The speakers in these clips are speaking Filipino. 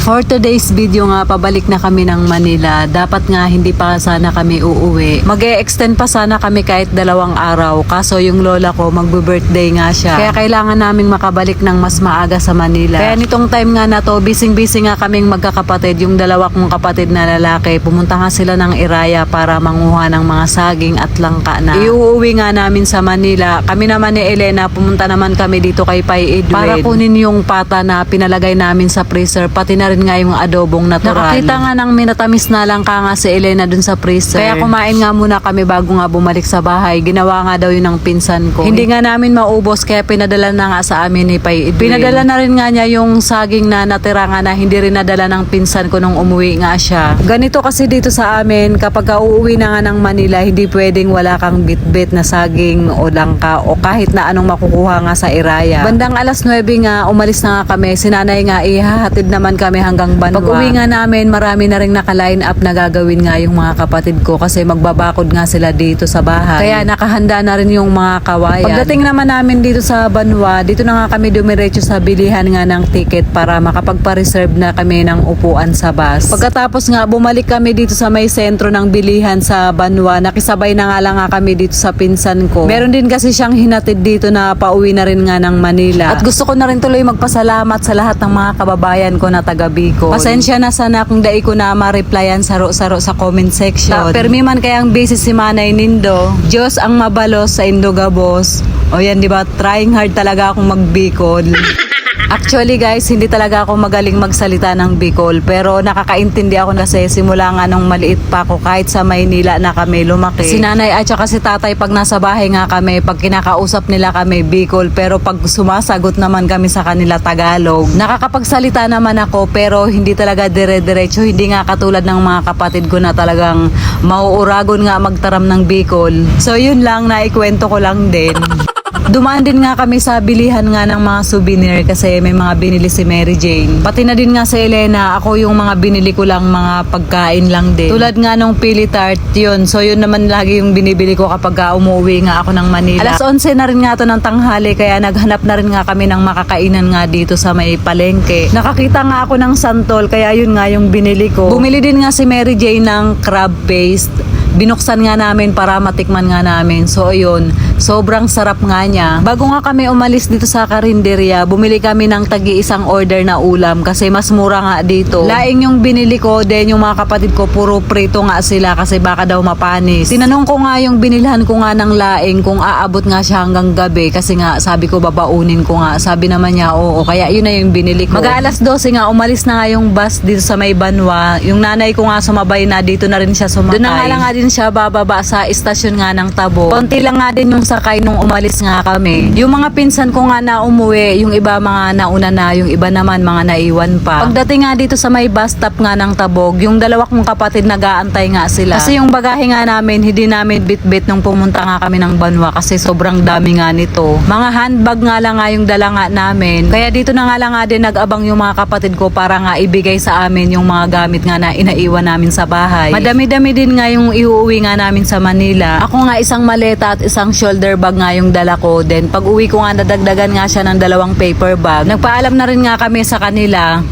For today's video nga, pabalik na kami ng Manila. Dapat nga hindi pa sana kami uuwi. mag extend pa sana kami kahit dalawang araw. Kaso yung lola ko, magbe-birthday nga siya. Kaya kailangan naming makabalik ng mas maaga sa Manila. Kaya nitong time nga na to, bising-busy nga kaming magkakapatid. Yung dalawa kong kapatid na lalaki, pumunta nga sila ng Iraya para manguha ng mga saging at langka na. Iuuwi nga namin sa Manila. Kami naman ni Elena, pumunta naman kami dito kay Pai Edwin. Para kunin yung pata na pinalagay namin sa freezer, pati na rin nga yung adobong natural. Nakakita nga ng minatamis na lang ka nga si Elena dun sa freezer. Kaya kumain nga muna kami bago nga bumalik sa bahay. Ginawa nga daw yun ng pinsan ko. Hindi nga namin maubos kaya pinadala na nga sa amin ni Pai Edwin. Pinadala na rin nga niya yung saging na natira nga na hindi rin nadala ng pinsan ko nung umuwi nga siya. Ganito kasi dito sa amin, kapag ka uuwi na nga ng Manila, hindi pwedeng wala kang bitbit na saging o langka o kahit na anong makukuha nga sa Iraya. Bandang alas 9 nga, umalis na nga kami. Sinanay nga, ihahatid naman kami hanggang Banwa. Pag uwi nga namin, marami na rin naka-line up na gagawin nga yung mga kapatid ko kasi magbabakod nga sila dito sa bahay. Kaya nakahanda na rin yung mga kawayan. Pagdating naman namin dito sa Banwa, dito na nga kami dumiretso sa bilihan nga ng ticket para makapagpa-reserve na kami ng upuan sa bus. Pagkatapos nga, bumalik kami dito sa may sentro ng bilihan sa Banwa. Nakisabay na nga lang nga kami dito sa pinsan ko. Meron din kasi siyang hinatid dito na pauwi na rin nga ng Manila. At gusto ko na rin tuloy magpasalamat sa lahat ng mga kababayan ko na taga Bicol. Pasensya na sana kung dai ko na ma-replyan saro-saro sa comment section. Permi man kayang busy si Manay Nindo. Diyos ang mabalos sa Indogabos. O yan, di ba? Trying hard talaga akong magbikol. Actually guys, hindi talaga ako magaling magsalita ng Bicol pero nakakaintindi ako kasi simula nga nung maliit pa ako kahit sa Maynila na kami lumaki. Si nanay at saka si tatay pag nasa bahay nga kami, pag kinakausap nila kami Bicol pero pag sumasagot naman kami sa kanila Tagalog. Nakakapagsalita naman ako pero hindi talaga dire-diretso, hindi nga katulad ng mga kapatid ko na talagang mauuragon nga magtaram ng Bicol. So yun lang, naikwento ko lang din. Dumaan din nga kami sa bilihan nga ng mga souvenir kasi may mga binili si Mary Jane. Pati na din nga si Elena, ako yung mga binili ko lang mga pagkain lang din. Tulad nga nung pili tart yun. So yun naman lagi yung binibili ko kapag ka umuwi nga ako ng Manila. Alas 11 na rin nga to ng tanghali kaya naghanap na rin nga kami ng makakainan nga dito sa may palengke. Nakakita nga ako ng santol kaya yun nga yung binili ko. Bumili din nga si Mary Jane ng crab paste binuksan nga namin para matikman nga namin. So, ayun, sobrang sarap nga niya. Bago nga kami umalis dito sa karinderya, bumili kami ng tagi-isang order na ulam kasi mas mura nga dito. Laing yung binili ko, then yung mga kapatid ko, puro prito nga sila kasi baka daw mapanis. Tinanong ko nga yung binilhan ko nga ng laing kung aabot nga siya hanggang gabi kasi nga sabi ko babaunin ko nga. Sabi naman niya, oo, kaya yun na yung binili ko. Mag-aalas 12 nga, umalis na nga yung bus dito sa may Banwa. Yung nanay ko nga sumabay na, dito na rin siya sumakay. Doon na nga lang nga din siya bababa sa istasyon nga ng Tabo. Konti lang nga din yung sakay nung umalis nga kami. Yung mga pinsan ko nga na umuwi, yung iba mga nauna na, yung iba naman mga naiwan pa. Pagdating nga dito sa may bus stop nga ng Tabog, yung dalawa kong kapatid nag-aantay nga sila. Kasi yung bagahe nga namin, hindi namin bit-bit nung pumunta nga kami ng Banwa kasi sobrang dami nga nito. Mga handbag nga lang nga yung dala nga namin. Kaya dito na nga lang nga din nag-abang yung mga kapatid ko para nga ibigay sa amin yung mga gamit nga na inaiwan namin sa bahay. Madami-dami din nga yung iuwi nga namin sa Manila. Ako nga isang maleta at isang shoulder bag nga yung dala ko. Then pag uwi ko nga nadagdagan nga siya ng dalawang paper bag. Nagpaalam na rin nga kami sa kanila.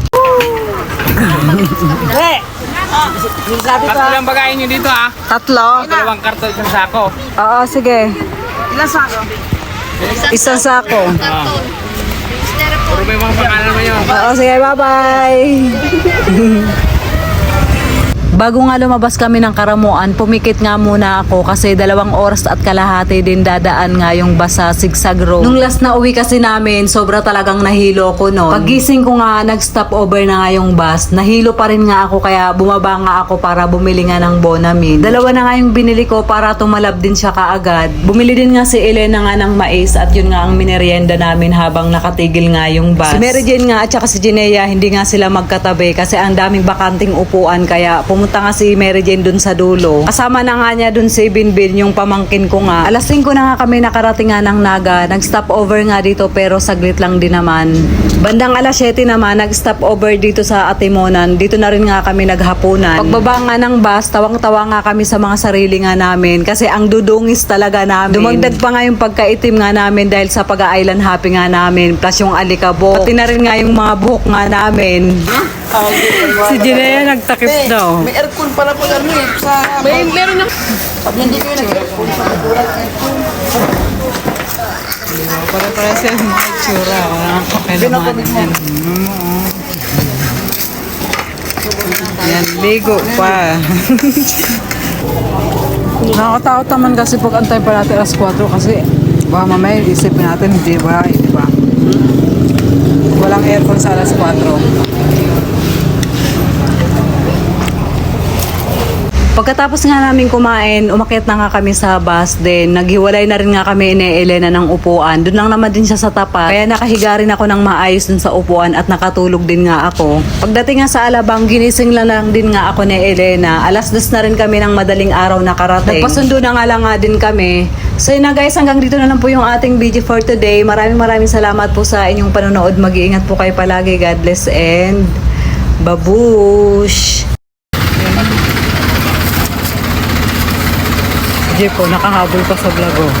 Tatlo lang bagayin nyo dito ha. Tatlo? Dalawang karton sa sako. Oo, sige. Ilang sako? Isang sako. Puro may mga pangalan mo yun. Oo, sige, bye-bye. Bago nga lumabas kami ng Karamuan, pumikit nga muna ako kasi dalawang oras at kalahati din dadaan nga yung basa Sigsag Road. Nung last na uwi kasi namin, sobra talagang nahilo ko noon. Pagising ko nga, nag-stop over na nga yung bus. Nahilo pa rin nga ako kaya bumaba nga ako para bumili nga ng Bonamine. Dalawa na nga yung binili ko para tumalab din siya kaagad. Bumili din nga si Elena nga ng mais at yun nga ang minerienda namin habang nakatigil nga yung bus. Si Mary Jane nga at saka si Jinea, hindi nga sila magkatabi kasi ang daming bakanting upuan kaya pumunta nga si Mary Jane dun sa dulo. Kasama na nga niya dun si Binbin yung pamangkin ko nga. Alas 5 na nga kami nakarating nga ng Naga. Nag-stop over nga dito pero saglit lang din naman. Bandang alas 7 naman, nag-stop over dito sa Atimonan. Dito na rin nga kami naghapunan. Pagbaba nga ng bus, tawang-tawa nga kami sa mga sarili nga namin kasi ang dudungis talaga namin. Dumagdag pa nga yung pagkaitim nga namin dahil sa pag-island happy nga namin plus yung alikabok. Pati na rin nga yung mga buhok nga namin. Si Jinea nagtakip daw. May aircon pala po ano eh. Sa... May meron ng... Sabi hindi kayo nag-aircon. Para-para siya yung itsura. Walang kakailangan yan. Yan, ligo pa. Nakakatakot naman kasi pag antay pa natin alas 4 kasi baka mamaya isipin natin hindi ba, eh, di ba? Walang aircon sa alas 4. Pagkatapos nga namin kumain, umakyat na nga kami sa bus din. Naghiwalay na rin nga kami ni Elena ng upuan. Doon lang naman din siya sa tapat. Kaya nakahiga rin ako ng maayos dun sa upuan at nakatulog din nga ako. Pagdating nga sa Alabang, ginising lang, lang din nga ako ni Elena. Alas dos na rin kami ng madaling araw na karating. Nagpasundo na nga lang nga din kami. So yun na guys, hanggang dito na lang po yung ating video for today. Maraming maraming salamat po sa inyong panonood. Mag-iingat po kayo palagi. God bless and babush! Jeep po, nakahabol pa sa vlog oh.